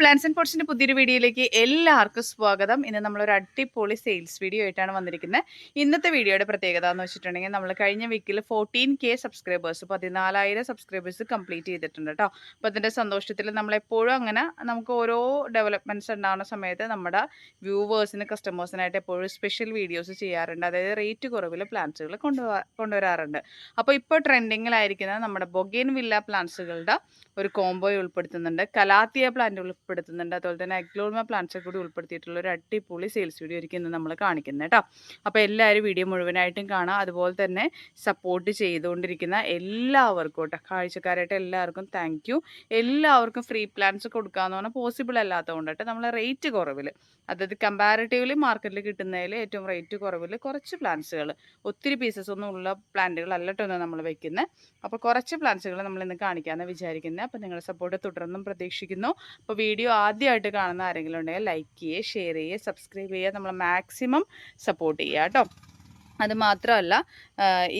Plans and പോർട്സിന്റെ പുതിയൊരു വീഡിയോയിലേക്ക് എല്ലാവർക്കും സ്വാഗതം. ഇന്ന് നമ്മളൊരു അടിപൊളി സെയിൽസ് വീഡിയോ ആയിട്ടാണ് വന്നിരിക്കുന്നത്. ഇന്നത്തെ വീഡിയോയുടെ പ്രത്യേകത എന്ന് വെച്ചിട്ടുണ്ടെങ്കിൽ നമ്മൾ കഴിഞ്ഞ വീക്കിൽ ഫോർട്ടീൻ കെ സബ്സ്ക്രൈബേഴ്സ് പതിനാലായിരം സബ്സ്ക്രൈബേഴ്സ് കംപ്ലീറ്റ് ചെയ്തിട്ടുണ്ട് കേട്ടോ അപ്പോൾ അതിന്റെ സന്തോഷത്തിൽ നമ്മളെപ്പോഴും അങ്ങനെ നമുക്ക് ഓരോ ഡെവലപ്മെന്റ്സ് ഉണ്ടാകുന്ന സമയത്ത് നമ്മുടെ വ്യൂവേഴ്സിന് കസ്റ്റമേഴ്സിനായിട്ട് എപ്പോഴും സ്പെഷ്യൽ വീഡിയോസ് ചെയ്യാറുണ്ട്. അതായത് റേറ്റ് കുറവിൽ പ്ലാൻസുകൾ കൊണ്ടുപോ കൊണ്ടുവരാറുണ്ട്. അപ്പോൾ ഇപ്പോൾ ട്രെൻഡിങ്ങിലായിരിക്കുന്ന നമ്മുടെ ബൊഗേൻ വില്ല പ്ലാൻസുകളുടെ ഒരു കോംബോ ഉൾപ്പെടുത്തുന്നുണ്ട്. കലാത്തിയ പ്ലാന്റ് ഉൾപ്പെടുത്തുന്നുണ്ട്. അതുപോലെ തന്നെ അഗ്ലോൾമ പ്ലാന്റ്സ് കൂടി ഉൾപ്പെടുത്തിയിട്ടുള്ള ഒരു അടിപൊളി സെയിൽസ് വീഡിയോ ആയിരിക്കും ഇന്ന് നമ്മൾ കാണിക്കുന്നത് കേട്ടോ. അപ്പോൾ എല്ലാവരും വീഡിയോ മുഴുവനായിട്ടും കാണാം. അതുപോലെ തന്നെ സപ്പോർട്ട് ചെയ്തുകൊണ്ടിരിക്കുന്ന എല്ലാവർക്കും കേട്ടോ. കാഴ്ചക്കാരായിട്ട് എല്ലാവർക്കും താങ്ക് എല്ലാവർക്കും ഫ്രീ പ്ലാൻസ് കൊടുക്കാമെന്ന് പറഞ്ഞാൽ പോസിബിൾ അല്ലാത്തതുകൊണ്ട് കേട്ടോ നമ്മൾ റേറ്റ് കുറവിൽ അതായത് കമ്പാരിറ്റീവ്ലി മാർക്കറ്റിൽ കിട്ടുന്നതിൽ ഏറ്റവും റേറ്റ് കുറവിൽ കുറച്ച് പ്ലാന്റ്സുകൾ ഒത്തിരി പീസസ് ഒന്നും ഉള്ള പ്ലാന്റുകൾ അല്ലട്ടോ നമ്മൾ വെക്കുന്നത് അപ്പോൾ കുറച്ച് പ്ലാന്റ്സുകൾ നമ്മൾ ഇന്ന് കാണിക്കാമെന്ന് വിചാരിക്കുന്നത് അപ്പോൾ നിങ്ങളുടെ സപ്പോർട്ട് തുടർന്നും പ്രതീക്ഷിക്കുന്നു. അപ്പോൾ വീഡിയോ ആദ്യമായിട്ട് കാണുന്ന ആരെങ്കിലും ഉണ്ടെങ്കിൽ ലൈക്ക് ചെയ്യുക ഷെയർ ചെയ്യുക സബ്സ്ക്രൈബ് ചെയ്യുക. നമ്മൾ മാക്സിമം സപ്പോർട്ട് ചെയ്യുക കേട്ടോ. അത് മാത്രമല്ല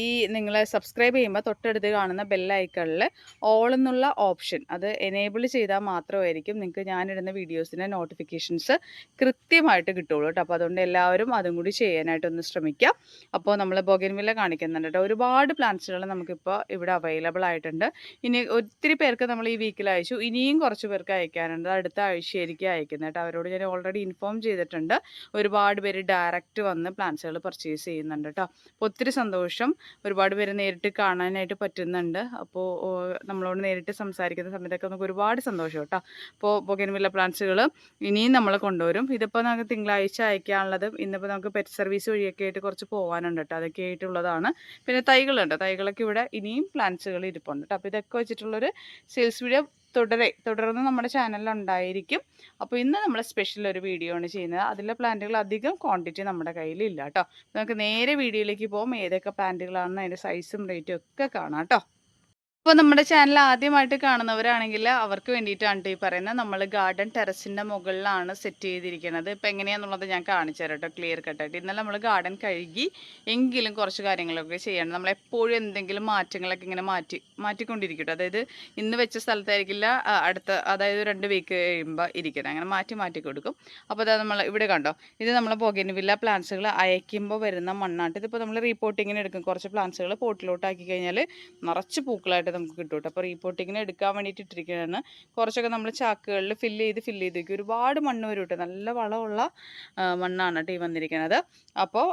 ഈ നിങ്ങൾ സബ്സ്ക്രൈബ് ചെയ്യുമ്പോൾ തൊട്ടടുത്ത് കാണുന്ന ബെല്ലൈക്കണിൽ ഓൾ എന്നുള്ള ഓപ്ഷൻ അത് എനേബിൾ ചെയ്താൽ മാത്രമായിരിക്കും നിങ്ങൾക്ക് ഞാനിടുന്ന വീഡിയോസിന്റെ നോട്ടിഫിക്കേഷൻസ് കൃത്യമായിട്ട് കിട്ടുള്ളൂ കേട്ടോ. അപ്പോൾ അതുകൊണ്ട് എല്ലാവരും അതും കൂടി ചെയ്യാനായിട്ടൊന്ന് ശ്രമിക്കാം. അപ്പോൾ നമ്മൾ ബൊഗൻവില്ല കാണിക്കുന്നുണ്ട് കേട്ടോ. ഒരുപാട് പ്ലാന്റ്സുകൾ നമുക്കിപ്പോൾ ഇവിടെ അവൈലബിൾ ആയിട്ടുണ്ട്. ഇനി ഒത്തിരി പേർക്ക് നമ്മൾ ഈ വീക്കിൽ അയച്ചു. ഇനിയും കുറച്ച് പേർക്ക് അയക്കാനുണ്ട്. അടുത്ത ആഴ്ചയായിരിക്കും അയക്കുന്നത് കേട്ടോ. അവരോട് ഞാൻ ഓൾറെഡി ഇൻഫോം ചെയ്തിട്ടുണ്ട്. ഒരുപാട് പേര് ഡയറക്റ്റ് വന്ന് പ്ലാന്റ്സുകൾ പർച്ചേസ് ചെയ്യുന്നുണ്ട് കേട്ടോ. അപ്പോൾ ഒത്തിരി സന്തോഷം. ഒരുപാട് പേര് നേരിട്ട് കാണാനായിട്ട് പറ്റുന്നുണ്ട്. അപ്പോൾ നമ്മളോട് നേരിട്ട് സംസാരിക്കുന്ന സമയത്തൊക്കെ നമുക്ക് ഒരുപാട് സന്തോഷം കേട്ടോ. അപ്പോൾ ബൊഗൻവില്ല പ്ലാന്റ്സുകൾ ഇനിയും നമ്മൾ കൊണ്ടുവരും. ഇതിപ്പോൾ നമുക്ക് തിങ്കളാഴ്ച അയക്കാനുള്ളത് ഇന്നിപ്പോൾ നമുക്ക് പെറ്റ് സർവീസ് വഴിയൊക്കെ ആയിട്ട് കുറച്ച് പോകാനുണ്ട് കേട്ടോ. അതൊക്കെ ആയിട്ടുള്ളതാണ്. പിന്നെ തൈകളുണ്ട്. തൈകളൊക്കെ ഇവിടെ ഇനിയും പ്ലാന്റ്സുകൾ ഇരിപ്പുണ്ട് കേട്ടോ. അപ്പോൾ ഇതൊക്കെ വെച്ചിട്ടുള്ളൊരു സെയിൽസ് വീഡിയോ തുടരെ തുടർന്ന് നമ്മുടെ ചാനലിൽ ഉണ്ടായിരിക്കും അപ്പോൾ ഇന്ന് നമ്മൾ സ്പെഷ്യൽ ഒരു വീഡിയോ ആണ് ചെയ്യുന്നത്. അതിലെ പ്ലാന്റുകൾ അധികം ക്വാണ്ടിറ്റി നമ്മുടെ കയ്യിൽ ഇല്ല കേട്ടോ നമുക്ക് നേരെ വീഡിയോയിലേക്ക് പോകും ഏതൊക്കെ പ്ലാന്റുകളാണെന്ന് അതിന്റെ സൈസും റേറ്റും ഒക്കെ കാണാം കേട്ടോ അപ്പോൾ നമ്മുടെ ചാനൽ ആദ്യമായിട്ട് കാണുന്നവരാണെങ്കിൽ അവർക്ക് വേണ്ടിയിട്ടാണ് ഈ പറയുന്നത്. നമ്മൾ ഗാർഡൻ ടെറസിന്റെ മുകളിലാണ് സെറ്റ് ചെയ്തിരിക്കുന്നത്. ഇപ്പോൾ എങ്ങനെയാണെന്നുള്ളത് ഞാൻ കാണിച്ചു തരാം ക്ലിയർ കട്ടായിട്ട് ഇന്നലെ നമ്മൾ ഗാർഡൻ കഴുകി എങ്കിലും കുറച്ച് കാര്യങ്ങളൊക്കെ ചെയ്യണം. നമ്മൾ എപ്പോഴും എന്തെങ്കിലും മാറ്റങ്ങളൊക്കെ ഇങ്ങനെ മാറ്റി മാറ്റിക്കൊണ്ടിരിക്കും അതായത് ഇന്ന് വെച്ച സ്ഥലത്തായിരിക്കില്ല അടുത്ത അതായത് രണ്ട് വീക്ക് കഴിയുമ്പോൾ ഇരിക്കണം അങ്ങനെ മാറ്റി മാറ്റി കൊടുക്കും. അപ്പോൾ അതാ നമ്മൾ ഇവിടെ കണ്ടോ? ഇത് നമ്മൾ ബൊഗൻവില്ല പ്ലാന്റ്സുകൾ അയക്കുമ്പോൾ വരുന്ന മണ്ണാട്ട് ഇതിപ്പോൾ നമ്മൾ റീപോർട്ടിങ്ങിന് എടുക്കും. കുറച്ച് പ്ലാന്റ്സുകൾ പോട്ടിലോട്ടാക്കി കഴിഞ്ഞാൽ നിറച്ച് പൂക്കളായിട്ട് നമുക്ക് കിട്ടും കേട്ടോ. അപ്പോൾ റീപോർട്ടിങ്ങിന് എടുക്കാൻ വേണ്ടിയിട്ട് ഇട്ടിരിക്കുകയാണ് കുറച്ചൊക്കെ നമ്മൾ ചാക്കുകളിൽ ഫില്ല് ചെയ്ത് ഫില്ല് ചെയ്ത് വയ്ക്കും ഒരുപാട് മണ്ണ് വരും കേട്ടോ. നല്ല വളമുള്ള മണ്ണാണ് കേട്ടോ ഈ വന്നിരിക്കുന്നത് അപ്പോൾ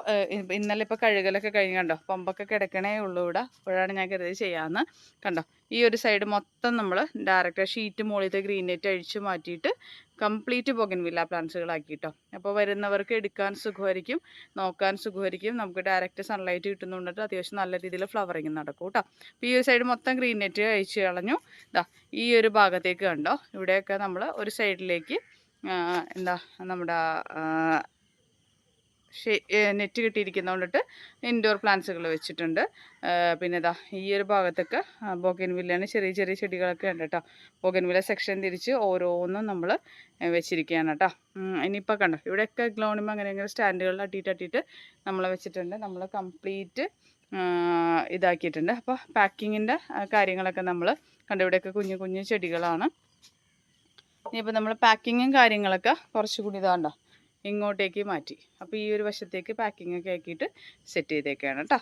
ഇന്നലെ ഇപ്പോൾ കഴുകലൊക്കെ കഴിഞ്ഞ് കണ്ടോ? പമ്പൊക്കെ കിടക്കണേ ഉള്ളൂ ഇവിടെ. അപ്പോഴാണ് ഞാൻ കരുതി ചെയ്യാമെന്ന് കണ്ടോ? ഈ ഒരു സൈഡ് മൊത്തം നമ്മൾ ഡയറക്റ്റ് ഷീറ്റ് മുകളിലത്തെ ഗ്രീൻ നെറ്റ് അഴിച്ച് മാറ്റിയിട്ട് കംപ്ലീറ്റ് ബൊഗൻവില്ല പ്ലാന്റ്സുകളാക്കി കേട്ടോ അപ്പോൾ വരുന്നവർക്ക് എടുക്കാൻ സുഖമായിരിക്കും നോക്കാൻ സുഖമായിരിക്കും. നമുക്ക് ഡയറക്റ്റ് സൺലൈറ്റ് കിട്ടുന്നുണ്ട്. അത്യാവശ്യം നല്ല രീതിയിൽ ഫ്ലവറിങ് നടക്കും കേട്ടോ. അപ്പോൾ ഈ ഒരു സൈഡ് മൊത്തം ഗ്രീൻ നെറ്റ് അഴിച്ച് കളഞ്ഞു. ഇതാ ഈ ഒരു ഭാഗത്തേക്ക് കണ്ടോ? ഇവിടെയൊക്കെ നമ്മൾ ഒരു സൈഡിലേക്ക് എന്താ നമ്മുടെ നെറ്റ് കിട്ടിയിരിക്കുന്നതുകൊണ്ടിട്ട് ഇൻഡോർ പ്ലാന്റ്സുകൾ വെച്ചിട്ടുണ്ട്. പിന്നെ ഇതാ ഈ ഒരു ഭാഗത്തൊക്കെ ബോഗൻവില്ലാണ് ചെറിയ ചെറിയ ചെടികളൊക്കെ ഉണ്ട് കേട്ടോ ബോഗൻവില്ല സെക്ഷൻ തിരിച്ച് ഓരോന്നും നമ്മൾ വെച്ചിരിക്കുകയാണ് കേട്ടോ ഇനിയിപ്പോൾ കണ്ടോ ഇവിടെയൊക്കെ ഗ്ലോണിമ അങ്ങനെ അങ്ങനെ സ്റ്റാൻഡുകളിൽ അട്ടിയിട്ട് അട്ടിയിട്ട് നമ്മൾ വെച്ചിട്ടുണ്ട്. നമ്മൾ കംപ്ലീറ്റ് ഇതാക്കിയിട്ടുണ്ട്. അപ്പോൾ പാക്കിങ്ങിന്റെ കാര്യങ്ങളൊക്കെ നമ്മൾ കണ്ടു ഇവിടെയൊക്കെ കുഞ്ഞു കുഞ്ഞു ചെടികളാണ്. ഇനിയിപ്പോൾ നമ്മൾ പാക്കിങ്ങും കാര്യങ്ങളൊക്കെ കുറച്ചുകൂടി ഇതാണ്ടോ ഇങ്ങോട്ടേക്ക് മാറ്റി. അപ്പോൾ ഈ ഒരു വശത്തേക്ക് പാക്കിംഗ് ഒക്കെ ആക്കിയിട്ട് സെറ്റ് ചെയ്തേക്കാണ് കേട്ടോ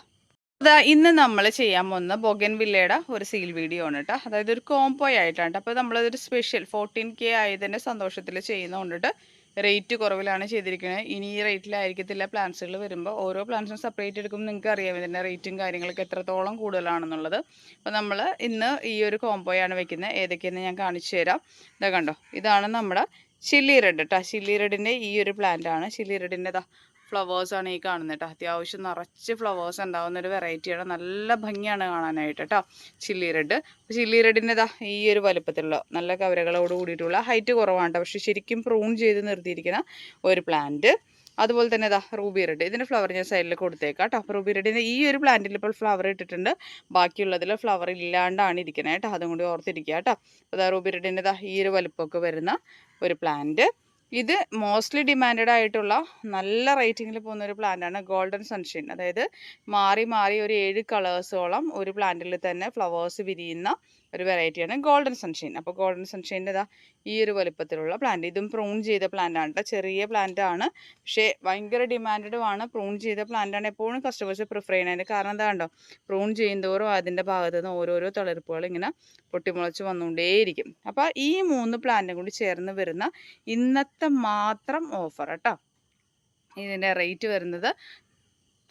അതാ ഇന്ന് നമ്മൾ ചെയ്യാൻ പോകുന്ന ബൊഗൻ വില്ലയുടെ ഒരു സീൽ വീഡിയോ ആണ് കേട്ടോ അതായത് ഒരു കോംബോ ആയിട്ടാണ് അപ്പോൾ നമ്മളതൊരു സ്പെഷ്യൽ ഫോർട്ടീൻ കെ ആയതിന്റെ സന്തോഷത്തിൽ ചെയ്യുന്നതുകൊണ്ടിട്ട് റേറ്റ് കുറവിലാണ് ചെയ്തിരിക്കുന്നത് ഇനി ഈ റേറ്റിലായിരിക്കത്തില്ല പ്ലാൻസുകൾ വരുമ്പോൾ ഓരോ പ്ലാൻസും സെപ്പറേറ്റ് എടുക്കുമ്പോൾ നിങ്ങൾക്ക് അറിയാം ഇതിന്റെ റേറ്റും കാര്യങ്ങളൊക്കെ എത്രത്തോളം കൂടുതലാണെന്നുള്ളത്. അപ്പോൾ നമ്മൾ ഇന്ന് ഈ ഒരു കോംബോയാണ് വെക്കുന്നത് ഏതൊക്കെയെന്ന് ഞാൻ കാണിച്ചു തരാം. ഇതാ കണ്ടോ? ഇതാണ് നമ്മുടെ ചില്ലി റെഡ് കേട്ടോ ചില്ലി റെഡിന്റെ ഈ ഒരു പ്ലാന്റ് ആണ്. ചില്ലി റെഡിന്റെ ഫ്ലവേഴ്സാണ് ഈ കാണുന്നത് കേട്ടോ അത്യാവശ്യം നിറച്ച് ഫ്ലവേഴ്സ് ഉണ്ടാകുന്ന ഒരു വെറൈറ്റിയാണ് നല്ല ഭംഗിയാണ് കാണാനായിട്ട് കേട്ടോ ചില്ലി റെഡ്. ചില്ലി റെഡിന്റെ ഇതാ ഈ ഒരു വലുപ്പത്തിലുള്ള നല്ല കവരകളോട് കൂടിയിട്ടുള്ള ഹൈറ്റ് കുറവാണ് കേട്ടോ പക്ഷേ ശരിക്കും പ്രൂൺ ചെയ്ത് നിർത്തിയിരിക്കുന്ന ഒരു പ്ലാന്റ് അതുപോലെ തന്നെ ഇതാ റൂബി റെഡ് ഇതിന്റെ ഫ്ലവർ ഞാൻ സൈഡിൽ കൊടുത്തേക്കാം കേട്ടോ അപ്പോൾ റൂബി റെഡിന്റെ ഈ ഒരു പ്ലാന്റിൽ ഇപ്പോൾ ഫ്ലവർ ഇട്ടിട്ടുണ്ട്. ബാക്കിയുള്ളതിൽ ഫ്ലവർ ഇല്ലാണ്ടാണ് ഇരിക്കുന്നത് കേട്ടോ അതും കൂടി ഓർത്തിരിക്കുക കേട്ടോ അപ്പോൾ റൂബി റെഡിന്റെ ഇതാ ഈ ഒരു വലുപ്പമൊക്കെ വരുന്ന ഒരു പ്ലാന്റ് ഇത് മോസ്റ്റ്ലി ഡിമാൻഡ് ആയിട്ടുള്ള നല്ല റേറ്റിങ്ങിൽ പോകുന്ന ഒരു പ്ലാന്റാണ് ഗോൾഡൻ സൺഷൈൻ അതായത് മാറി മാറി ഒരു ഏഴ് കളേഴ്സോളം ഒരു പ്ലാന്റിൽ തന്നെ ഫ്ലവേഴ്സ് വിരിയുന്ന ഒരു വെറൈറ്റിയാണ് ഗോൾഡൻ സൺഷൈൻ അപ്പോൾ ഗോൾഡൻ സൺഷൈന്റെ ഇതാ ഈ ഒരു വലുപ്പത്തിലുള്ള പ്ലാന്റ് ഇതും പ്രൂൺ ചെയ്ത പ്ലാന്റ് ആണ് ചെറിയ പ്ലാന്റ് ആണ്. പക്ഷേ ഭയങ്കര ഡിമാൻഡഡും ആണ്. പ്രൂൺ ചെയ്ത പ്ലാന്റ് ആണ് എപ്പോഴും കസ്റ്റമേഴ്സ് പ്രിഫർ ചെയ്യുന്നതിന്റെ കാരണം എന്താ കണ്ടോ? പ്രൂൺ ചെയ്യുന്തോറും അതിന്റെ ഭാഗത്തു നിന്ന് ഓരോരോ തളിർപ്പുകൾ ഇങ്ങനെ പൊട്ടിമുളച്ച് വന്നുകൊണ്ടേയിരിക്കും. അപ്പോൾ ഈ മൂന്ന് പ്ലാന്റും കൂടി ചേർന്ന് വരുന്ന ഇന്നത്തെ മാത്രം ഓഫർ കേട്ടോ ഇതിന്റെ റേറ്റ് വരുന്നത്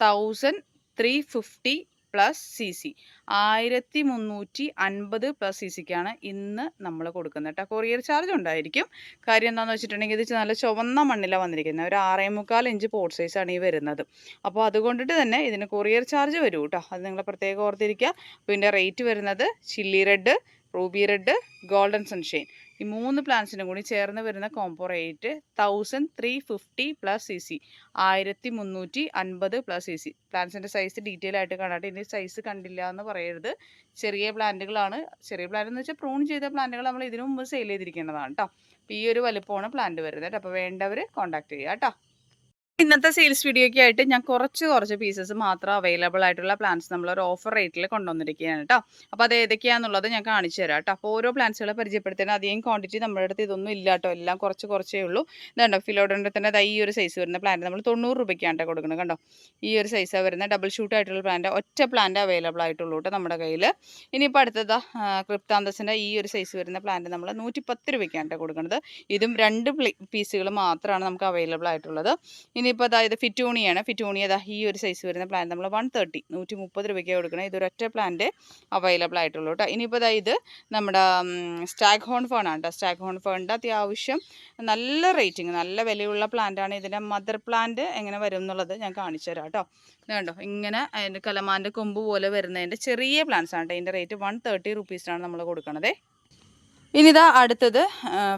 thousand three fifty plus C C ആയിരത്തി മുന്നൂറ്റി അൻപത് പ്ലസ് സി സിക്കാണ് ഇന്ന് നമ്മൾ കൊടുക്കുന്നത് കേട്ടോ കൊറിയർ ചാർജ് ഉണ്ടായിരിക്കും. കാര്യം എന്താണെന്ന് വെച്ചിട്ടുണ്ടെങ്കിൽ ഇത് നല്ല ചുവന്ന മണ്ണിലാണ് വന്നിരിക്കുന്നത്. ഒരു ആറേ മുക്കാൽ ഇഞ്ച് പോർട്ട് സൈസാണ് ഈ വരുന്നത്. അപ്പോൾ അതുകൊണ്ടിട്ട് തന്നെ ഇതിന് കൊറിയർ ചാർജ് വരും കേട്ടോ അത് നിങ്ങൾ പ്രത്യേകം ഓർത്തിരിക്കുക. അപ്പോൾ ഇതിന്റെ റേറ്റ് വരുന്നത് chilli red ruby red golden sunshine ഈ മൂന്ന് പ്ലാന്റ്സിനും കൂടി ചേർന്ന് വരുന്ന combo rate thousand three fifty plus C C ആയിരത്തി മുന്നൂറ്റി അൻപത് പ്ലസ് സി സി പ്ലാന്റ്സിന്റെ സൈസ് ഡീറ്റെയിൽ ആയിട്ട് കാണാട്ടെ ഇനി സൈസ് കണ്ടില്ല എന്ന് പറയരുത്. ചെറിയ പ്ലാന്റുകളാണ്. ചെറിയ പ്ലാന്റ് എന്ന് വെച്ചാൽ പ്രൂൺ ചെയ്ത പ്ലാന്റുകൾ നമ്മൾ ഇതിനു മുമ്പ് സെയിൽ ചെയ്തിരിക്കേണ്ടതാണ് കേട്ടോ അപ്പോൾ ഈ ഒരു വലുപ്പമാണ് പ്ലാന്റ് വരുന്നത് അപ്പോൾ വേണ്ടവർ കോൺടാക്ട് ചെയ്യുക കേട്ടോ ഇന്നത്തെ സെയിൽസ് വീഡിയോയ്ക്ക് ആയിട്ട് ഞാൻ കുറച്ച് കുറച്ച് പീസസ് മാത്രം അവൈലബിൾ ആയിട്ടുള്ള പ്ലാൻസ് നമ്മൾ ഒരു ഓഫർ റേറ്റിൽ കൊണ്ടുവന്നിരിക്കുകയാണ് കേട്ടോ അപ്പോൾ അത് ഏതൊക്കെയാണെന്നുള്ളത് ഞാൻ കാണിച്ചു തരാം കേട്ടോ അപ്പോൾ ഓരോ പ്ലാൻസുകളെ പരിചയപ്പെടുത്തേണ്ട അധികം ക്വാണ്ടിറ്റി നമ്മുടെ അടുത്ത് ഇതൊന്നും ഇല്ല കേട്ടോ എല്ലാം കുറച്ച് കുറച്ചേ ഉള്ളൂ. ഇതുണ്ടോ ഫിലോഡോണ്ടത്തിന്റെ ഈ ഒരു സൈസ് വരുന്ന പ്ലാന്റ് നമ്മൾ തൊണ്ണൂറ് രൂപയ്ക്കാണ് കൊടുക്കുന്നത് കണ്ടോ? ഈ ഒരു സൈസാണ് വരുന്ന ഡബിൾ ഷൂട്ട് ആയിട്ടുള്ള പ്ലാന്റ് ഒറ്റ പ്ലാന്റ് അവൈലബിൾ ആയിട്ടുള്ളൂ കേട്ടോ നമ്മുടെ കയ്യിൽ. ഇനിയിപ്പോൾ അടുത്തത് ക്രിപ്താന്തസിന്റെ ഈ ഒരു സൈസ് വരുന്ന പ്ലാന്റ് നമ്മൾ നൂറ്റി പത്ത് രൂപയ്ക്കാണ് കൊടുക്കുന്നത്. ഇതും രണ്ട് പീസുകൾ മാത്രമാണ് നമുക്ക് അവൈലബിൾ ആയിട്ടുള്ളത്. ഇനിയിപ്പോൾ അതായത് ഫിറ്റൂണിയാണ്. ഫിറ്റൂണി അതാ ഈ ഒരു സൈസ് വരുന്ന പ്ലാന്റ് നമ്മൾ വൺ തേർട്ടി നൂറ്റി മുപ്പത് രൂപയ്ക്ക് കൊടുക്കണം. ഇതൊരു ഒറ്റ പ്ലാന്റ് അവൈലബിൾ ആയിട്ടുള്ളൂ കേട്ടോ ഇനിയിപ്പോൾ അതാ ഇത് നമ്മുടെ സ്റ്റാഗ് ഹോൺ ഫേൺ ആണ് കേട്ടോ സ്റ്റാഗ് ഹോൺ ഫേണിന്റെ അത്യാവശ്യം നല്ല റേറ്റിംഗ് നല്ല വിലയുള്ള പ്ലാന്റ് ആണ് ഇതിന്റെ മദർ പ്ലാന്റ് എങ്ങനെ വരും എന്നുള്ളത് ഞാൻ കാണിച്ചു തരാം കേട്ടോ കണ്ടോ? ഇങ്ങനെ അതിന്റെ കലമാന്റെ കൊമ്പ് പോലെ വരുന്നതിന്റെ ചെറിയ പ്ലാന്റ്സ് ആണ് കേട്ടോ ഇതിന്റെ റേറ്റ് വൺ തേർട്ടി റുപ്പീസിനാണ് നമ്മൾ കൊടുക്കണത്. ഇനിതാ അടുത്തത്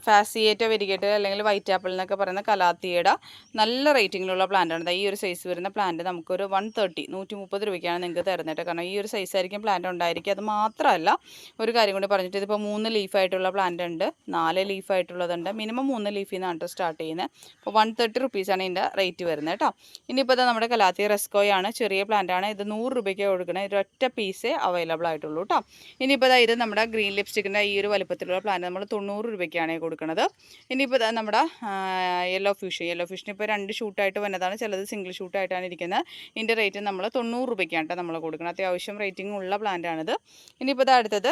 ഫാസിയേറ്റ വെരിഗേറ്റ് അല്ലെങ്കിൽ വൈറ്റ് ആപ്പിൾ എന്നൊക്കെ പറയുന്ന കലാത്തിയുടെ. നല്ല റേറ്റിങ്ങിലുള്ള പ്ലാന്റാണ് ഈ ഒരു സൈസ് വരുന്ന പ്ലാന്റ് നമുക്കൊരു വൺ തേർട്ടി നൂറ്റി മുപ്പത് രൂപയ്ക്കാണ് നിങ്ങൾക്ക് തരുന്നത് കാരണം ഈ ഒരു സൈസ് ആയിരിക്കും പ്ലാന്റ് ഉണ്ടായിരിക്കും അത് മാത്രമല്ല ഒരു കാര്യം കൂടി പറഞ്ഞിട്ട് ഇതിപ്പോൾ മൂന്ന് ലീഫായിട്ടുള്ള പ്ലാന്റ് ഉണ്ട് നാല് ലീഫായിട്ടുള്ളതുണ്ട് മിനിമം മൂന്ന് ലീഫിൽ നിന്നാണ് സ്റ്റാർട്ട് ചെയ്യുന്നത് അപ്പോൾ വൺ തേർട്ടി റുപ്പീസാണ് ഇതിന്റെ റേറ്റ് വരുന്നത് കേട്ടോ ഇനിയിപ്പോൾ നമ്മുടെ കലാത്തി റെസ്കോയാണ്. ചെറിയ പ്ലാന്റാണ് ഇത് നൂറ് രൂപയ്ക്ക് കൊടുക്കുന്നത് ഒരൊറ്റ പീസേ അവൈലബിൾ ആയിട്ടുള്ളൂ കേട്ടോ ഇനിയിപ്പോൾ ഇത് നമ്മുടെ ഗ്രീൻ ലിപ്സ്റ്റിക്കിന്റെ ഈ ഒരു വലുപ്പത്തിലുള്ള പ്ലാന്റ് നമ്മൾ തൊണ്ണൂറ് രൂപയ്ക്കാണ് കൊടുക്കുന്നത് ഇനിയിപ്പോൾ നമ്മുടെ യെല്ലോ ഫിഷ് യെല്ലോ ഫിഷിന് ഇപ്പോൾ രണ്ട് ഷൂട്ടായിട്ട് വന്നതാണ്. ചിലത് സിംഗിൾ ഷൂട്ടായിട്ടാണ് ഇരിക്കുന്നത്. ഇതിന്റെ റേറ്റ് നമ്മൾ തൊണ്ണൂറ് രൂപയ്ക്കാണ് നമ്മൾ കൊടുക്കുന്നത് അത്യാവശ്യം റേറ്റിംഗ് ഉള്ള പ്ലാന്റാണിത് ഇനിയിപ്പോൾ ഇത് അടുത്തത്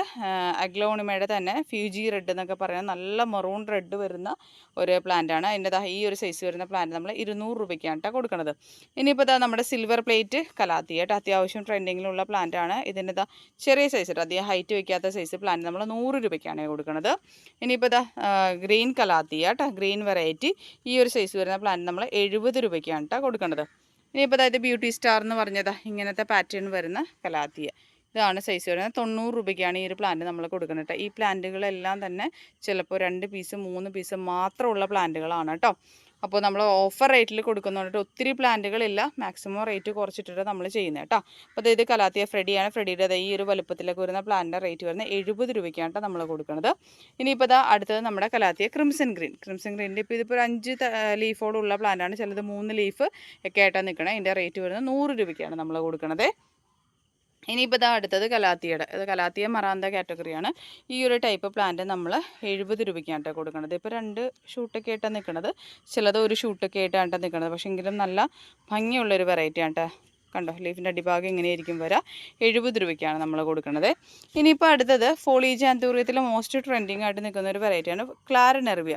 അഗ്ലോണിമയുടെ തന്നെ ഫ്യൂജി റെഡ് എന്നൊക്കെ പറയുന്നത് നല്ല മെറൂൺ റെഡ് വരുന്ന ഒരു പ്ലാന്റാണ് അതിന്റെ ഈ ഒരു സൈസ് വരുന്ന പ്ലാന്റ് നമ്മൾ ഇരുന്നൂറ് രൂപയ്ക്കാണ് കൊടുക്കുന്നത് ഇനിയിപ്പോൾ നമ്മുടെ സിൽവർ പ്ലേറ്റ് കലാത്തി കേട്ടോ അത്യാവശ്യം ട്രെൻഡിങ്ങിലുള്ള പ്ലാന്റാണ് ഇതിന്റെ ഇതാ ചെറിയ സൈസ് അധികം ഹൈറ്റ് വയ്ക്കാത്ത സൈസ് പ്ലാന്റ് നമ്മൾ നൂറ് രൂപയ്ക്കാണ് കൊടുക്കുന്നത് ഇനിയിപ്പോൾ ഇതാ ഗ്രീൻ കലാത്തി കേട്ടോ ഗ്രീൻ വെറൈറ്റി. ഈ ഒരു സൈസ് വരുന്ന പ്ലാന്റ് നമ്മൾ എഴുപത് രൂപയ്ക്കാണ് കേട്ടോ കൊടുക്കേണ്ടത്. ഇനിയിപ്പോൾ അതായത് ബ്യൂട്ടി സ്റ്റാർ എന്ന് പറഞ്ഞതാ ഇങ്ങനത്തെ പാറ്റേൺ വരുന്ന കലാത്തിയ. ഇതാണ് സൈസ് വരുന്നത്. തൊണ്ണൂറ് രൂപയ്ക്കാണ് ഈ ഒരു പ്ലാന്റ് നമ്മൾ കൊടുക്കുന്നത് കേട്ടോ. ഈ പ്ലാന്റുകളെല്ലാം തന്നെ ചിലപ്പോൾ രണ്ട് പീസ് മൂന്ന് പീസ് മാത്രമുള്ള പ്ലാന്റുകളാണ് കേട്ടോ. അപ്പോൾ നമ്മൾ ഓഫർ റേറ്റിൽ കൊടുക്കുന്നുണ്ട് ഒത്തിരി പ്ലാന്റുകളില്ല മാക്സിമം റേറ്റ് കുറച്ചിട്ടിട്ട് നമ്മൾ ചെയ്യുന്നത് കേട്ടോ അപ്പോൾ ഇത് കലാത്തിയ ഫ്രെഡിയാണ്. ഫ്രെഡിയുടെ ഈ ഒരു വലുപ്പത്തിലേക്ക് വരുന്ന പ്ലാന്റിന്റെ റേറ്റ് വരുന്നത് എഴുപത് രൂപയ്ക്കാണ് കേട്ടോ നമ്മൾ കൊടുക്കുന്നത് ഇനിയിപ്പോൾ ഇതാ അടുത്തത് നമ്മുടെ കലാത്തിയ ക്രിംസൺ ഗ്രീൻ ക്രിംസൺ ഗ്രീനിന്റെ ഇപ്പോൾ ഇതിപ്പോൾ അഞ്ച് ലീഫോടുള്ള പ്ലാന്റാണ് ചിലത് മൂന്ന് ലീഫ് ഒക്കെ ആയിട്ടാണ് നിൽക്കുന്നത് ഇതിന്റെ റേറ്റ് വരുന്നത് നൂറ് രൂപയ്ക്കാണ് നമ്മൾ കൊടുക്കുന്നത് ഇനിയിപ്പോൾ ഇതാ അടുത്തത് കലാത്തിയുടെ ഇത് കലാത്തിയ മറാന്ത കാറ്റഗറിയാണ് ഈ ഒരു ടൈപ്പ് പ്ലാന്റ് നമ്മൾ എഴുപത് രൂപയ്ക്കാണ് കേട്ടോ കൊടുക്കുന്നത് ഇപ്പോൾ രണ്ട് ഷൂട്ടൊക്കെ ആയിട്ടാണ് നിൽക്കുന്നത് ചിലത് ഒരു ഷൂട്ടൊക്കെ ആയിട്ടാണ് നിൽക്കുന്നത് പക്ഷേ എങ്കിലും നല്ല ഭംഗിയുള്ളൊരു വെറൈറ്റി ആണ് കേട്ടോ കണ്ടോ ലീഫിന്റെ അടിഭാഗം ഇങ്ങനെയായിരിക്കും വരാം. എഴുപത് രൂപയ്ക്കാണ് നമ്മൾ കൊടുക്കുന്നത് ഇനിയിപ്പോൾ അടുത്തത് ഫോളീജ് ആന്തൂറിയത്തിലെ മോസ്റ്റ് ട്രെൻഡിങ് ആയിട്ട് നിൽക്കുന്ന ഒരു വെറൈറ്റിയാണ് ക്ലാരനെർവിയ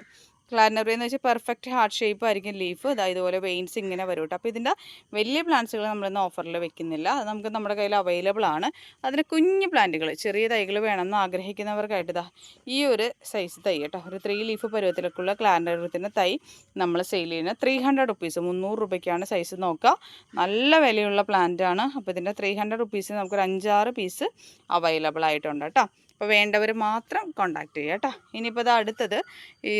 ക്ലാരിനറി എന്ന് വെച്ചാൽ പെർഫെക്റ്റ് ഹാർട്ട് ഷേപ്പ് ആയിരിക്കും ലീഫ് അതായത് ഇതുപോലെ വെയിൻസ് ഇങ്ങനെ വരും കേട്ടോ അപ്പോൾ ഇതിന്റെ വലിയ പ്ലാന്റ്സുകൾ നമ്മളിന്ന് ഓഫറിൽ വെക്കുന്നില്ല. അത് നമുക്ക് നമ്മുടെ കയ്യിൽ അവൈലബിൾ ആണ്. അതിന് കുഞ്ഞു പ്ലാന്റുകൾ ചെറിയ തൈകൾ വേണമെന്ന് ആഗ്രഹിക്കുന്നവർക്കായിട്ട് ഇതാ ഈ ഒരു സൈസ് തൈ കേട്ടോ ഒരു ത്രീ ലീഫ് പരുവത്തിലേക്കുള്ള ക്ലാരിനറിയത്തിന്റെ തൈ നമ്മൾ സെയിൽ ചെയ്യുന്നത് ത്രീ ഹൺഡ്രഡ് റുപ്പീസ് മുന്നൂറ് രൂപയ്ക്കാണ് സൈസ് നോക്കുക നല്ല വിലയുള്ള പ്ലാന്റ് ആണ്. അപ്പോൾ ഇതിന്റെ ത്രീ ഹൺഡ്രഡ് റുപ്പീസ് നമുക്കൊരു അഞ്ചാറ് പീസ് അവൈലബിൾ ആയിട്ടുണ്ട് കേട്ടോ അപ്പോൾ വേണ്ടവർ മാത്രം കോണ്ടാക്ട് ചെയ്യുക കേട്ടോ. ഇനിയിപ്പോൾ ഇത് അടുത്തത്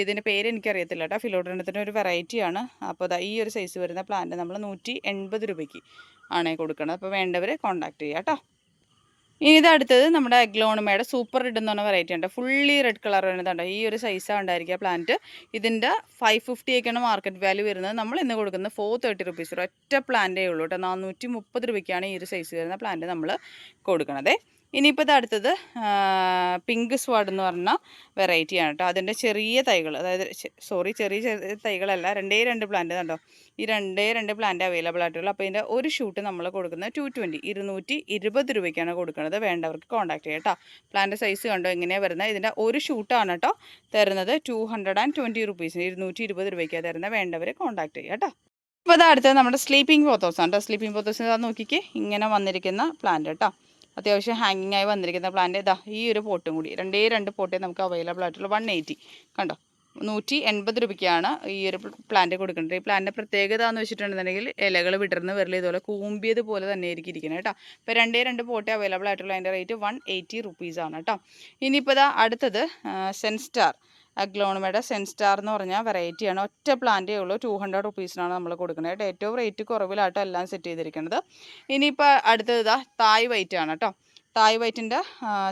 ഇതിന്റെ പേര് എനിക്കറിയത്തില്ല കേട്ടോ. ഫിലോഡ്രണത്തിന്റെ ഒരു വെറൈറ്റിയാണ് അപ്പോൾ ഇതാ ഈ ഒരു സൈസ് വരുന്ന പ്ലാന്റ് നമ്മൾ നൂറ്റി എൺപത് രൂപയ്ക്ക് ആണ് കൊടുക്കുന്നത് അപ്പോൾ വേണ്ടവർ കോണ്ടാക്ട് ചെയ്യുക കേട്ടോ. ഇനി ഇത് അടുത്തത് നമ്മുടെ അഗ്ലോണമയുടെ സൂപ്പർ റെഡ് എന്ന് പറഞ്ഞ വെറൈറ്റി ഉണ്ട്. ഫുള്ളി റെഡ് കളർ വരുന്നതുണ്ട് ഈ ഒരു സൈസാണ് ഉണ്ടായിരിക്കുക പ്ലാന്റ് ഇതിന്റെ ഫൈവ് ഫിഫ്റ്റി ഒക്കെയാണ് മാർക്കറ്റ് വാല്യൂ വരുന്നത്. നമ്മൾ ഇന്ന് കൊടുക്കുന്നത് ഫോർ തേർട്ടി റുപ്പീസ് ഒറ്റ പ്ലാന്റേ ഉള്ളൂ കേട്ടോ. നാനൂറ്റി മുപ്പത് രൂപയ്ക്കാണ് ഈ ഒരു സൈസ് വരുന്ന പ്ലാന്റ് നമ്മൾ കൊടുക്കണത്. ഇനിയിപ്പോൾ ഇത് അടുത്തത് പിങ്ക് സ്വാഡ് എന്ന് പറഞ്ഞ വെറൈറ്റിയാണ് കേട്ടോ. അതിന്റെ ചെറിയ തൈകൾ അതായത് സോറി ചെറിയ ചെറിയ തൈകളല്ല രണ്ടേ രണ്ട് പ്ലാന്റ് കണ്ടോ? ഈ രണ്ടേ രണ്ട് പ്ലാന്റ് അവൈലബിൾ ആയിട്ടുള്ളൂ. അപ്പോൾ ഇതിന്റെ ഒരു ഷൂട്ട് നമ്മൾ കൊടുക്കുന്നത് ടു ട്വന്റി ഇരുന്നൂറ്റി ഇരുപത് രൂപയ്ക്കാണ് കൊടുക്കുന്നത്. വേണ്ടവർക്ക് കോൺടാക്ട് ചെയ്യാം കേട്ടോ. പ്ലാന്റ് സൈസ് കണ്ടോ എങ്ങനെയാണ് വരുന്നത് ഇതിന്റെ ഒരു ഷൂട്ടാണ് കേട്ടോ തരുന്നത്. ടു ഹൺഡ്രഡ് ആൻഡ് ട്വന്റി റുപ്പീസിന് ഇരുന്നൂറ്റി ഇരുപത് രൂപയ്ക്കാണ് തരുന്നത് വേണ്ടവരെ കോൺടാക്ട് ചെയ്യാം കേട്ടോ. ഇപ്പോൾ അടുത്തത് നമ്മുടെ സ്ലീപ്പിംഗ് പോത്തോസ് ആണ് കേട്ടോ. സ്ലീപ്പിംഗ് പോത്തോസ് നോക്കിക്ക്. ഇങ്ങനെ വന്നിരിക്കുന്ന പ്ലാന്റ് കേട്ടോ. അത്യാവശ്യം ഹാങ്ങിങ് ആയി വന്നിരിക്കുന്ന പ്ലാന്റ് ഇതാ ഈ ഒരു പോട്ടും കൂടി. രണ്ടേ രണ്ട് പോട്ടേ നമുക്ക് അവൈലബിൾ ആയിട്ടുള്ള. വൺ എയ്റ്റി കണ്ടോ? നൂറ്റി എൺപത് രൂപയ്ക്കാണ് ഈ ഒരു പ്ലാന്റ് കൊടുക്കുന്നത്. ഈ പ്ലാന്റിന്റെ പ്രത്യേകത എന്ന് വെച്ചിട്ടുണ്ടെന്നുണ്ടെങ്കിൽ ഇലകൾ വിടർന്ന് വരൽ ഇതുപോലെ കൂമ്പിയത് പോലെ തന്നെ ആയിരിക്കും ഇരിക്കുന്നത് കേട്ടോ. ഇപ്പോൾ രണ്ടേ രണ്ട് പോട്ടേ അവൈലബിൾ ആയിട്ടുള്ള. അതിന്റെ റേറ്റ് വൺ എയ്റ്റി റുപ്പീസാണ് കേട്ടോ. ഇനിയിപ്പോൾ ഇതാ അടുത്തത് സെൻസ്റ്റാർ അഗ്ലോണമയുടെ സെൻസ്റ്റാർ എന്ന് പറഞ്ഞാൽ വെറൈറ്റിയാണ് ഒറ്റ പ്ലാന്റേ ഉള്ളൂ. ടു ഹൺഡ്രഡ് റുപ്പീസിനാണ് നമ്മൾ കൊടുക്കുന്നത്. ഏറ്റവും റേറ്റ് കുറവിലാട്ടോ എല്ലാം സെറ്റ് ചെയ്തിരിക്കുന്നത്. ഇനിയിപ്പോൾ അടുത്തത് ഇതാ തായ് വൈറ്റ് ആണ് കേട്ടോ. തായ് വൈറ്റിന്റെ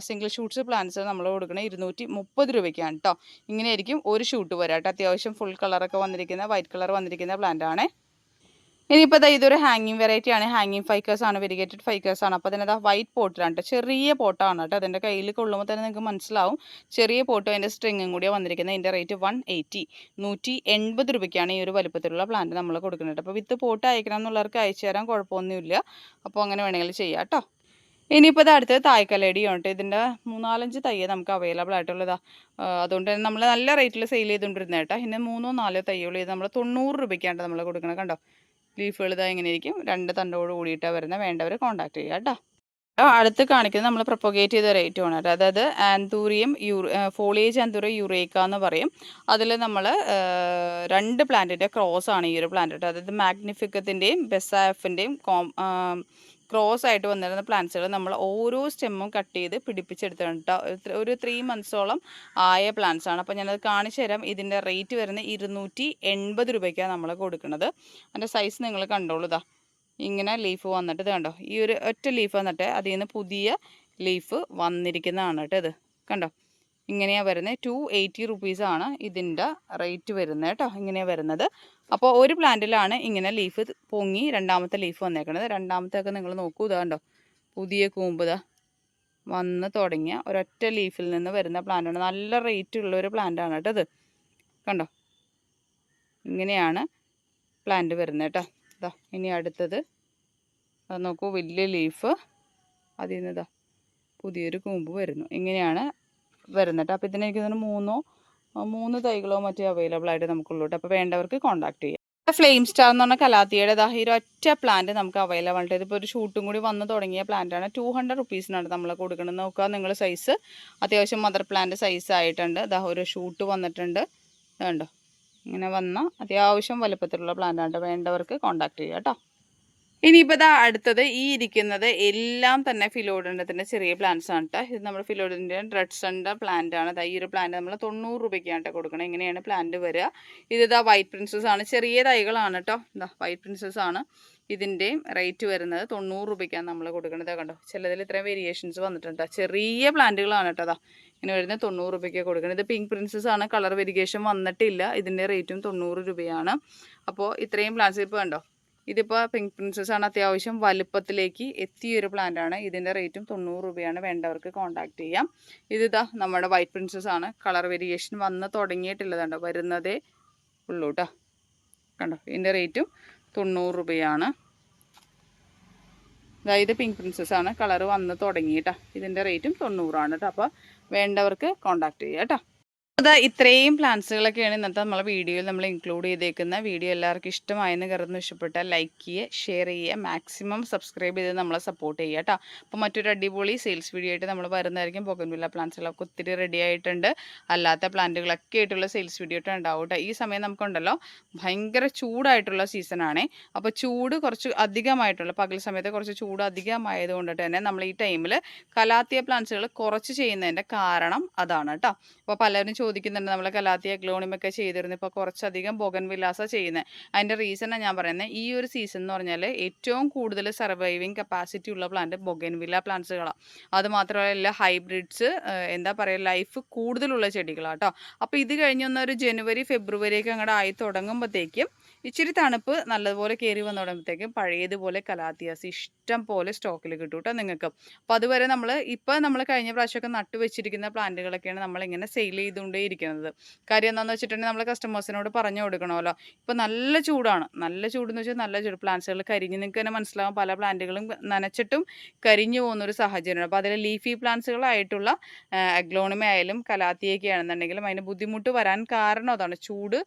സിംഗിൾ ഷൂട്ട്സ് പ്ലാന്റ്സ് നമ്മൾ കൊടുക്കുന്നത് ഇരുന്നൂറ്റി മുപ്പത് രൂപയ്ക്കാണ് കേട്ടോ. ഇങ്ങനെയായിരിക്കും ഒരു ഷൂട്ട് വരാം കേട്ടോ. അത്യാവശ്യം ഫുൾ കളറൊക്കെ വന്നിരിക്കുന്ന വൈറ്റ് കളർ വന്നിരിക്കുന്ന പ്ലാന്റ് ആണ്. ഇനിയിപ്പോൾ ഇതാ ഇതൊരു ഹാങ്ങിങ് വെറൈറ്റി ആണ്. ഹാങ്ങിങ് ഫൈക്കേഴ്സ് ആണ് വെരിഗേറ്റഡ് ഫൈക്കേഴ്സ് ആണ്. അപ്പോൾ അതിനകത്ത് വൈറ്റ് പോട്ടിലാണ് ചെറിയ പോട്ടാണ് കേട്ടോ അതിന്റെ കയ്യിൽ കൊള്ളുമ്പോൾ തന്നെ നിങ്ങൾക്ക് മനസ്സിലാവും. ചെറിയ പോട്ടോ അതിന്റെ സ്ട്രിങ്ങും കൂടിയാണ് വന്നിരിക്കുന്നത് ഇതിന്റെ റേറ്റ് വൺ എയ്റ്റി നൂറ്റി എൺപത് രൂപയ്ക്കാണ് ഈ ഒരു വലുപ്പത്തിലുള്ള പ്ലാന്റ് നമ്മൾ കൊടുക്കുന്നത്. അപ്പോൾ വിത്ത് പോട്ട് അയക്കണം എന്നുള്ളവർക്ക് അയച്ചു തരാൻ കുഴപ്പമൊന്നുമില്ല. അപ്പോൾ അങ്ങനെ വേണമെങ്കിൽ ചെയ്യാം കേട്ടോ ഇനിയിപ്പോൾ ഇത് അടുത്തത് തായ്ക്കലടിയാണ് കേട്ടോ ഇതിന്റെ മൂന്നാലഞ്ച് തയ്യ നമുക്ക് അവൈലബിൾ ആയിട്ടുള്ളതാ അതുകൊണ്ട് തന്നെ നമ്മൾ നല്ല റേറ്റിൽ സെയിൽ ചെയ്തുകൊണ്ടിരുന്നത് കേട്ടോ പിന്നെ മൂന്നോ നാലോ തയ്യുള്ളൂ ഇത് നമ്മൾ തൊണ്ണൂറ് രൂപയ്ക്കാണ് നമ്മൾ കൊടുക്കുന്നത് കണ്ടോ? ലീഫുകൾ ഇതാ ഇങ്ങനെ ഇരിക്കും. രണ്ട് തണ്ടോട് കൂടിയിട്ടാണ് വരുന്നത് വേണ്ടവർ കോൺടാക്ട് ചെയ്യുക കേട്ടോ. അടുത്ത് കാണിക്കുന്നത് നമ്മൾ പ്രൊപ്പഗേറ്റ് ചെയ്ത റേറ്റ് ആണ് കേട്ടോ. അതായത് ആന്തൂറിയം യൂറി ഫോളിയേജ് ആന്തൂറിയം യുറേക്ക എന്ന് പറയും. അതിൽ നമ്മൾ രണ്ട് പ്ലാന്റിന്റെ ക്രോസ് ആണ് ഈ ഒരു പ്ലാന്റ് അതായത് മാഗ്നിഫിക്കത്തിന്റെയും ബെസാഫിന്റെയും കോം ക്രോസ് ആയിട്ട് വന്നിരുന്ന പ്ലാന്റ്സുകൾ നമ്മൾ ഓരോ സ്റ്റെമ്മും കട്ട് ചെയ്ത് പിടിപ്പിച്ചെടുത്തിട്ടുണ്ട് ഒരു ത്രീ മന്ത്സോളം ആയ പ്ലാന്റ്സ് ആണ്. അപ്പോൾ ഞാനത് കാണിച്ചു തരാം. ഇതിന്റെ റേറ്റ് വരുന്നത് ഇരുന്നൂറ്റി എൺപത് രൂപയ്ക്കാണ് നമ്മൾ കൊടുക്കുന്നത്. അതിന്റെ സൈസ് നിങ്ങൾ കണ്ടോളൂ ഇതാ ഇങ്ങനെ ലീഫ് വന്നിട്ട് ഇത് കണ്ടോ? ഈ ഒരു ഒറ്റ ലീഫ് വന്നിട്ട് അതിൽ നിന്ന് പുതിയ ലീഫ് വന്നിരിക്കുന്നതാണ് കേട്ടോ ഇത്. കണ്ടോ? ഇങ്ങനെയാണ് വരുന്നത് ടു എയ്റ്റി റുപ്പീസാണ് ഇതിന്റെ റേറ്റ് വരുന്നത് കേട്ടോ. ഇങ്ങനെയാണ് വരുന്നത്. അപ്പോൾ ഒരു പ്ലാന്റിലാണ് ഇങ്ങനെ ലീഫ് പൊങ്ങി രണ്ടാമത്തെ ലീഫ് വന്നേക്കണത്. രണ്ടാമത്തെയൊക്കെ നിങ്ങൾ നോക്കൂ. ഇതാണ്ടോ പുതിയ കൂമ്പ് വന്ന് തുടങ്ങിയ ഒരൊറ്റ ലീഫിൽ നിന്ന് വരുന്ന പ്ലാന്റാണ് നല്ല റേറ്റ് ഉള്ള ഒരു പ്ലാന്റാണ് കേട്ടോ ഇത്. കണ്ടോ? ഇങ്ങനെയാണ് പ്ലാന്റ് വരുന്നത് കേട്ടോ. ഇതാ ഇനി അടുത്തത്. അത് നോക്കൂ. വലിയ ലീഫ് അതിൽ നിന്ന് ഇതാ പുതിയൊരു കൂമ്പ് വരുന്നു. ഇങ്ങനെയാണ് വരുന്നത് അപ്പോൾ ഇതിന് എനിക്ക് തോന്നുന്നു മൂന്നോ മൂന്ന് തൈകളോ മറ്റോ അവൈലബിൾ ആയിട്ട് നമുക്കുള്ളൂ കേട്ടോ അപ്പോൾ വേണ്ടവർക്ക് കോൺടാക്ട് ചെയ്യാം. ഫ്ലെയിം സ്റ്റാർ എന്ന് പറഞ്ഞ കലാത്തിയുടെ ഈ ഒറ്റ പ്ലാന്റ് നമുക്ക് അവൈലബിൾ ആയിട്ട് ഇതിപ്പോൾ ഒരു ഷൂട്ടും കൂടി വന്ന് തുടങ്ങിയ പ്ലാന്റാണ് ടു ഹൺഡ്രഡ് റുപ്പീസിനാണ് നമ്മൾ കൊടുക്കുന്നത് നോക്കുക നിങ്ങൾ സൈസ് അത്യാവശ്യം മദർ പ്ലാന്റ് സൈസ് ആയിട്ടുണ്ട്. ദാ ഒരു ഷൂട്ട് വന്നിട്ടുണ്ട്. കണ്ടോ? ഇങ്ങനെ വന്ന അത്യാവശ്യം വലുപ്പത്തിലുള്ള പ്ലാന്റാണ് വേണ്ടവർക്ക് കോൺടാക്ട് ചെയ്യാം കേട്ടോ. ഇനിയിപ്പോൾ ഇതാ അടുത്തത് ഈ ഇരിക്കുന്നത് എല്ലാം തന്നെ ഫിലോഡൻഡത്തിന്റെ ചെറിയ പ്ലാന്റ്സ് ആണ് കേട്ടോ ഇത് നമ്മുടെ ഫിലോഡന്റെ ഡ്രഡ്സന്റെ പ്ലാന്റ് ആണ്. ഈ ഒരു പ്ലാന്റ് നമ്മൾ തൊണ്ണൂറ് രൂപയ്ക്കാണ് കേട്ടോ കൊടുക്കണം. ഇങ്ങനെയാണ് പ്ലാന്റ് വരിക ഇത് ഇതാ വൈറ്റ് പ്രിൻസസ് ആണ്. ചെറിയ തൈകളാണ് കേട്ടോ ഇതാ വൈറ്റ് പ്രിൻസസ് ആണ് ഇതിന്റെയും റേറ്റ് വരുന്നത് തൊണ്ണൂറ് രൂപയ്ക്കാണ് നമ്മൾ കൊടുക്കുന്നത് കണ്ടോ? ചിലതിൽ ഇത്രയും വേരിയേഷൻസ് വന്നിട്ടുണ്ട് ചെറിയ പ്ലാന്റുകളാണ് കേട്ടോ ഇങ്ങനെ വരുന്നത് തൊണ്ണൂറ് രൂപയ്ക്ക് കൊടുക്കുന്നത് ഇത് പിങ്ക് പ്രിൻസസ് ആണ്. കളർ വെരിഗേഷൻ വന്നിട്ടില്ല. ഇതിന്റെ റേറ്റും തൊണ്ണൂറ് രൂപയാണ്. അപ്പോൾ ഇത്രയും പ്ലാന്റ്സ് ഇപ്പോൾ കണ്ടോ? ഇതിപ്പോൾ പിങ്ക് പ്രിൻസസ് ആണ് അത്യാവശ്യം വലുപ്പത്തിലേക്ക് എത്തിയൊരു ആണ്. ഇതിന്റെ റേറ്റും തൊണ്ണൂറ് രൂപയാണ്. വേണ്ടവർക്ക് കോൺടാക്ട് ചെയ്യാം. ഇതിതാ നമ്മുടെ വൈറ്റ് പ്രിൻസസ് ആണ്. കളർ വേരിയേഷൻ വന്ന് തുടങ്ങിയിട്ടില്ലതുണ്ടോ വരുന്നതേ ഉള്ളൂ കേട്ടോ കണ്ടോ? ഇതിന്റെ റേറ്റും തൊണ്ണൂറ് രൂപയാണ്. അതായത് പിങ്ക് പ്രിൻസസ് ആണ്. കളർ വന്ന് തുടങ്ങിയിട്ടാ ഇതിന്റെ റേറ്റും തൊണ്ണൂറാണ് കേട്ടോ അപ്പോൾ വേണ്ടവർക്ക് കോൺടാക്ട് ചെയ്യാം കേട്ടോ അത് ഇത്രയും പ്ലാന്റ്സുകളൊക്കെയാണ് ഇന്നത്തെ നമ്മളെ വീഡിയോയിൽ നമ്മൾ ഇൻക്ലൂഡ് ചെയ്തേക്കുന്ന. വീഡിയോ എല്ലാവർക്കും ഇഷ്ടമായെന്ന് കരുതുന്നു. ഇഷ്ടപ്പെട്ടാൽ ലൈക്ക് ചെയ്യുക ഷെയർ ചെയ്യുക മാക്സിമം സബ്സ്ക്രൈബ് ചെയ്ത് നമ്മളെ സപ്പോർട്ട് ചെയ്യുക കേട്ടോ അപ്പോൾ മറ്റൊരു അടിപൊളി സെയിൽസ് വീഡിയോ ആയിട്ട് നമ്മൾ വരുന്നതായിരിക്കും. പൊക്കൻവില്ല പ്ലാന്റ്സുകളൊക്കെ ഒത്തിരി റെഡി ആയിട്ടുണ്ട്. അല്ലാത്ത പ്ലാന്റുകളൊക്കെ ആയിട്ടുള്ള സെയിൽസ് വീഡിയോ ആയിട്ട് ഉണ്ടാവും കേട്ടോ ഈ സമയം നമുക്കുണ്ടല്ലോ ഭയങ്കര ചൂടായിട്ടുള്ള സീസണാണ് അപ്പോൾ ചൂട് കുറച്ച് അധികമായിട്ടുള്ള പകൽ സമയത്ത് കുറച്ച് ചൂട് അധികമായതുകൊണ്ട് തന്നെ നമ്മൾ ഈ ടൈമിൽ കലാത്തിയ പ്ലാന്റ്സുകൾ കുറച്ച് ചെയ്യുന്നതിന്റെ കാരണം അതാണ് കേട്ടോ അപ്പോൾ പലരും ചോദിക്കുന്നുണ്ട്. നമ്മൾ കലാത്തിയ ഗ്ലോണിമൊക്കെ ചെയ്തിരുന്നു. ഇപ്പോൾ കുറച്ചധികം ബോഗൻ വിലാസ ചെയ്യുന്നത് അതിന്റെ റീസണാണ് ഞാൻ പറയുന്നത് ഈ ഒരു സീസൺ എന്ന് പറഞ്ഞാൽ ഏറ്റവും കൂടുതൽ സർവൈവിങ് കപ്പാസിറ്റി ഉള്ള പ്ലാന്റ് ബൊഗൻ വില പ്ലാന്റ്സുകളാണ് അതുമാത്രമല്ല ഹൈബ്രിഡ്സ് എന്താ പറയുക ലൈഫ് കൂടുതലുള്ള ചെടികളാണ് കേട്ടോ അപ്പോൾ ഇത് കഴിഞ്ഞൊന്നൊരു ജനുവരി ഫെബ്രുവരി ഒക്കെ അങ്ങോട്ട് ആയി തുടങ്ങുമ്പോഴത്തേക്കും ഇച്ചിരി തണുപ്പ് നല്ലതുപോലെ കയറി വന്നു തുടങ്ങുമ്പോഴത്തേക്കും പഴയതുപോലെ കലാത്തിയാസ് ഇഷ്ടം പോലെ സ്റ്റോക്കിൽ കിട്ടും കേട്ടോ നിങ്ങൾക്ക്. അപ്പോൾ അതുവരെ നമ്മൾ ഇപ്പോൾ നമ്മൾ കഴിഞ്ഞ പ്രാവശ്യമൊക്കെ നട്ടു വെച്ചിരിക്കുന്ന പ്ലാന്റുകളൊക്കെയാണ് നമ്മളിങ്ങനെ സെയിൽ ചെയ്തുകൊണ്ടേ ഇരിക്കുന്നത്. കാര്യം എന്താണെന്ന് വെച്ചിട്ടുണ്ടെങ്കിൽ നമ്മൾ കസ്റ്റമേഴ്സിനോട് പറഞ്ഞു കൊടുക്കണമല്ലോ. ഇപ്പോൾ നല്ല ചൂടാണ്. നല്ല ചൂടെന്ന് വെച്ചാൽ നല്ല ചൂട്. പ്ലാന്റ്സുകൾ കരിഞ്ഞ് നിങ്ങൾക്ക് തന്നെ മനസ്സിലാവും പല പ്ലാന്റുകളും നനച്ചിട്ടും കരിഞ്ഞു പോകുന്ന ഒരു സാഹചര്യമാണ്. അപ്പോൾ അതിൽ ലീഫി പ്ലാന്റ്സുകളായിട്ടുള്ള അഗ്ലോണിമ ആയാലും കലാത്തിയൊക്കെ ആണെന്നുണ്ടെങ്കിലും അതിന് ബുദ്ധിമുട്ട് വരാൻ കാരണം അതാണ്. ചൂട്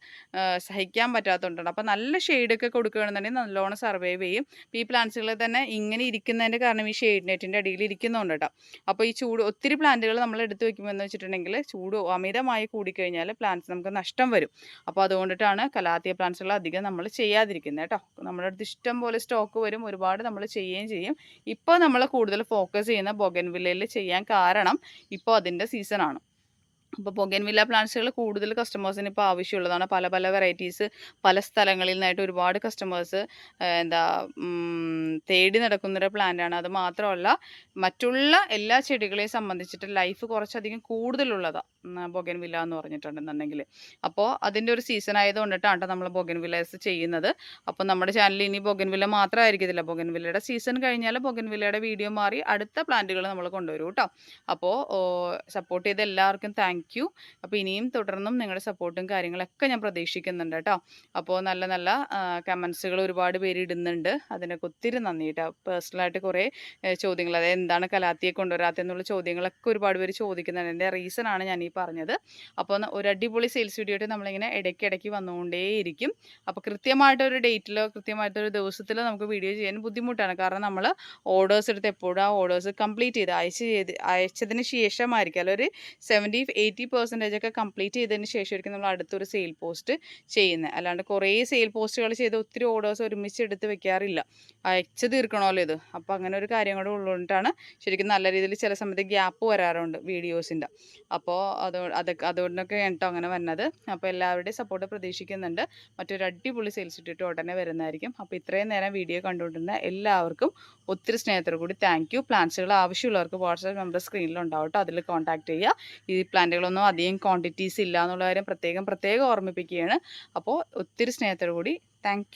സഹിക്കാൻ പറ്റാത്തതുകൊണ്ടാണ്. അപ്പോൾ നല്ല ഷെയ്ഡൊക്കെ കൊടുക്കുകയാണെന്നുണ്ടെങ്കിൽ നല്ലോണം സർവൈവ് ചെയ്യും. ഈ പ്ലാന്റ്സുകൾ തന്നെ ഇങ്ങനെ ഇരിക്കുന്നതിന്റെ കാരണം ഈ ഷെയ്ഡ് നെറ്റിന്റെ അടിയിൽ ഇരിക്കുന്നുണ്ട് കേട്ടോ അപ്പോൾ ഈ ചൂട് ഒത്തിരി പ്ലാന്റുകൾ നമ്മൾ എടുത്ത് വെക്കുമ്പോൾ എന്ന് വെച്ചിട്ടുണ്ടെങ്കിൽ ചൂട് അമിതമായി കൂടിക്കഴിഞ്ഞാൽ പ്ലാന്റ്സ് നമുക്ക് നഷ്ടം വരും. അപ്പോൾ അതുകൊണ്ടിട്ടാണ് കലാത്തിയ പ്ലാന്റ്സുകൾ അധികം നമ്മൾ ചെയ്യാതിരിക്കുന്നത് കേട്ടോ നമ്മുടെ അടുത്ത് ഇഷ്ടം പോലെ സ്റ്റോക്ക് വരും ഒരുപാട് നമ്മൾ ചെയ്യുകയും ചെയ്യും. ഇപ്പോൾ നമ്മൾ കൂടുതൽ ഫോക്കസ് ചെയ്യുന്ന ബൊഗൻവില്ലയിൽ ചെയ്യാൻ കാരണം ഇപ്പോൾ അതിന്റെ സീസണാണ് അപ്പോൾ ബൊഗൻവില്ല പ്ലാന്റ്സുകൾ കൂടുതൽ കസ്റ്റമേഴ്സിന് ഇപ്പോൾ ആവശ്യമുള്ളതാണ്. പല പല വെറൈറ്റീസ് പല സ്ഥലങ്ങളിൽ നിന്നായിട്ട് ഒരുപാട് കസ്റ്റമേഴ്സ് എന്താ തേടി നടക്കുന്നൊരു പ്ലാന്റാണ്. അത് മാത്രമല്ല മറ്റുള്ള എല്ലാ ചെടികളെയും സംബന്ധിച്ചിട്ട് ലൈഫ് കുറച്ചധികം കൂടുതലുള്ളതാണ് ബൊഗൻവില്ല എന്ന് പറഞ്ഞിട്ടുണ്ടെന്നുണ്ടെങ്കിൽ അപ്പോൾ അതിന്റെ ഒരു സീസൺ ആയതുകൊണ്ടിട്ടാണ് നമ്മൾ ബൊഗൻവില്ലേഴ്സ് ചെയ്യുന്നത്. അപ്പോൾ നമ്മുടെ ചാനലിൽ ഇനി ബൊഗൻവില്ല മാത്രമായിരിക്കത്തില്ല. ബൊഗൻവില്ലയുടെ സീസൺ കഴിഞ്ഞാൽ ബൊഗൻവില്ലയുടെ വീഡിയോ മാറി അടുത്ത പ്ലാന്റുകൾ നമ്മൾ കൊണ്ടുവരും കേട്ടോ. അപ്പോൾ സപ്പോർട്ട് ചെയ്ത എല്ലാവർക്കും താങ്ക് യു. അപ്പോൾ ഇനിയും തുടർന്നും നിങ്ങളുടെ സപ്പോർട്ടും കാര്യങ്ങളൊക്കെ ഞാൻ പ്രതീക്ഷിക്കുന്നുണ്ട് കേട്ടോ. അപ്പോൾ നല്ല നല്ല കമൻസുകൾ ഒരുപാട് പേര് ഇടുന്നുണ്ട്. അതിനൊക്കെ ഒത്തിരി നന്ദി കേട്ടോ. പേഴ്സണലായിട്ട് കുറേ ചോദ്യങ്ങൾ അതായത് എന്താണ് കലാത്തിയെ കൊണ്ടുവരാത്തെന്നുള്ള ചോദ്യങ്ങളൊക്കെ ഒരുപാട് പേര് ചോദിക്കുന്നുണ്ട്. എന്റെ റീസൺ ആണ് ഞാൻ ഈ പറഞ്ഞത്. അപ്പോൾ ഒരു അടിപൊളി സെയിൽസ് വീഡിയോ ആയിട്ട് നമ്മളിങ്ങനെ ഇടയ്ക്കിടയ്ക്ക് വന്നുകൊണ്ടേയിരിക്കും. അപ്പോൾ കൃത്യമായിട്ടൊരു ഡേറ്റിലോ കൃത്യമായിട്ടൊരു ദിവസത്തിലോ നമുക്ക് വീഡിയോ ചെയ്യാൻ ബുദ്ധിമുട്ടാണ്. കാരണം നമ്മൾ ഓർഡേഴ്സ് എടുത്ത് എപ്പോഴും ആ ഓർഡേഴ്സ് കംപ്ലീറ്റ് ചെയ്ത് അയച്ച് ചെയ്ത് അയച്ചതിന് ശേഷമായിരിക്കും. അല്ല ഒരു സെവന്റി എയ്റ്റി പെർസെന്റേജ് ഒക്കെ കംപ്ലീറ്റ് ചെയ്തതിന് ശേഷമായിരിക്കും നമ്മൾ അടുത്തൊരു സെയിൽ പോസ്റ്റ് ചെയ്യുന്നത് അല്ലാണ്ട് കുറേ സെയിൽ പോസ്റ്റുകൾ ചെയ്ത് ഒത്തിരി ഓർഡേഴ്സ് ഒരുമിച്ച് എടുത്ത് വെക്കാറില്ല. അയച്ച് തീർക്കണമല്ലോ ഇത്. അപ്പോൾ അങ്ങനെ ഒരു കാര്യം കൂടെ ഉള്ളതുകൊണ്ടാണ് ശരിക്കും നല്ല രീതിയിൽ ചില സമയത്ത് ഗ്യാപ്പ് വരാറുണ്ട് വീഡിയോസിന്റെ അപ്പോൾ അത് അതൊക്കെ അതുകൊണ്ടൊക്കെ കേട്ടോ അങ്ങനെ വന്നത്. അപ്പോൾ എല്ലാവരുടെയും സപ്പോർട്ട് പ്രതീക്ഷിക്കുന്നുണ്ട്. മറ്റൊരു അടിപൊളി സെയിൽസ് ഇട്ടിട്ട് ഉടനെ വരുന്നതായിരിക്കും. അപ്പോൾ ഇത്രയും നേരം വീഡിയോ കണ്ടുകൊണ്ടിരുന്ന എല്ലാവർക്കും ഒത്തിരി സ്നേഹത്തോടു കൂടി താങ്ക് യു പ്ലാന്റ്സുകൾ ആവശ്യമുള്ളവർക്ക് വാട്സാപ്പ് നമ്പർ സ്ക്രീനിലുണ്ടാവും കേട്ടോ. അതിൽ കോൺടാക്ട് ചെയ്യുക. ഈ പ്ലാന്റുകളൊന്നും അധികം ക്വാണ്ടിറ്റീസ് ഇല്ല എന്നുള്ള കാര്യം പ്രത്യേകം പ്രത്യേകം ഓർമ്മിപ്പിക്കുകയാണ്. അപ്പോൾ ഒത്തിരി സ്നേഹത്തോടു കൂടി താങ്ക്